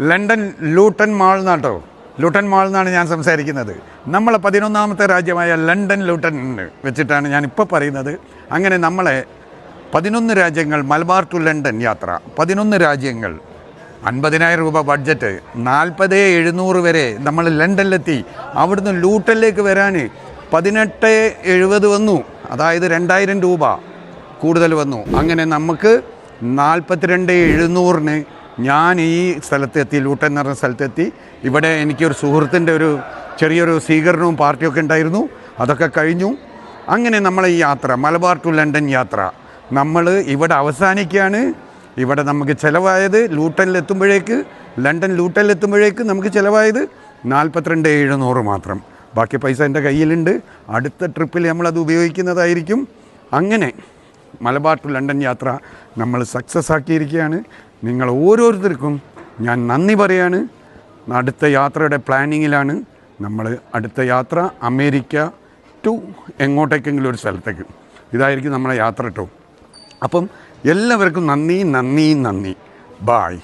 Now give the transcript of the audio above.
London Luton mall നാട്ടോ Luton mall എന്നാണ് ഞാൻ സംസാരിക്കുന്നത്. നമ്മളെ പതിനൊന്നാമത്തെ രാജ്യമായ ലണ്ടൻ ലൂട്ടൺ വെച്ചിട്ടാണ് ഞാൻ ഇപ്പോൾ പറയുന്നത്. അങ്ങനെ നമ്മളെ പതിനൊന്ന് രാജ്യങ്ങൾ മലബാർ ടു ലണ്ടൻ യാത്ര. പതിനൊന്ന് രാജ്യങ്ങൾ. അൻപതിനായിരം രൂപ ബഡ്ജറ്റ്. നാൽപ്പത് എഴുന്നൂറ് വരെ നമ്മൾ ലണ്ടനിലെത്തി. അവിടുന്ന് ലൂട്ടനിലേക്ക് വരാൻ പതിനെട്ട് എഴുപത് വന്നു. അതായത് രണ്ടായിരം രൂപ കൂടുതൽ വന്നു. അങ്ങനെ നമുക്ക് നാൽപ്പത്തിരണ്ട് എഴുന്നൂറിന് ഞാൻ ഈ സ്ഥലത്തെത്തി ലൂട്ടൻ എന്ന് പറഞ്ഞ സ്ഥലത്തെത്തി ഇവിടെ എനിക്കൊരു സുഹൃത്തിന്റെ ഒരു ചെറിയൊരു സ്വീകരണവും പാർട്ടിയൊക്കെ ഉണ്ടായിരുന്നു. അതൊക്കെ കഴിഞ്ഞു. അങ്ങനെ നമ്മളെ ഈ യാത്ര മലബാർ ടു ലണ്ടൻ യാത്ര. നമ്മൾ ഇവിടെ അവസാനിക്കുകയാണ്. ഇവിടെ നമുക്ക് ചിലവായത് ലൂട്ടനിലെത്തുമ്പോഴേക്ക് ലണ്ടൻ ലൂട്ടനിലെത്തുമ്പോഴേക്ക് നമുക്ക് ചിലവായത് നാൽപ്പത്തിരണ്ട് എഴുന്നൂറ് മാത്രം. ബാക്കി പൈസ എന്റെ കയ്യിലുണ്ട്. അടുത്ത ട്രിപ്പിൽ നമ്മളത് ഉപയോഗിക്കുന്നതായിരിക്കും. അങ്ങനെ മലബാർ ടു ലണ്ടൻ യാത്ര നമ്മൾ സക്സസ് ആക്കിയിരിക്കുകയാണ്. നിങ്ങൾ ഓരോരുത്തർക്കും ഞാൻ നന്ദി പറയാണ്. അടുത്ത യാത്രയുടെ പ്ലാനിങ്ങിലാണ് നമ്മൾ അടുത്ത യാത്ര അമേരിക്ക ടു എങ്ങോട്ടേക്കെങ്കിലും ഒരു സ്ഥലത്തേക്ക്. ഇതായിരിക്കും നമ്മുടെ യാത്ര കേട്ടോ അപ്പം എല്ലാവർക്കും നന്ദി നന്ദി നന്ദി. ബായ്.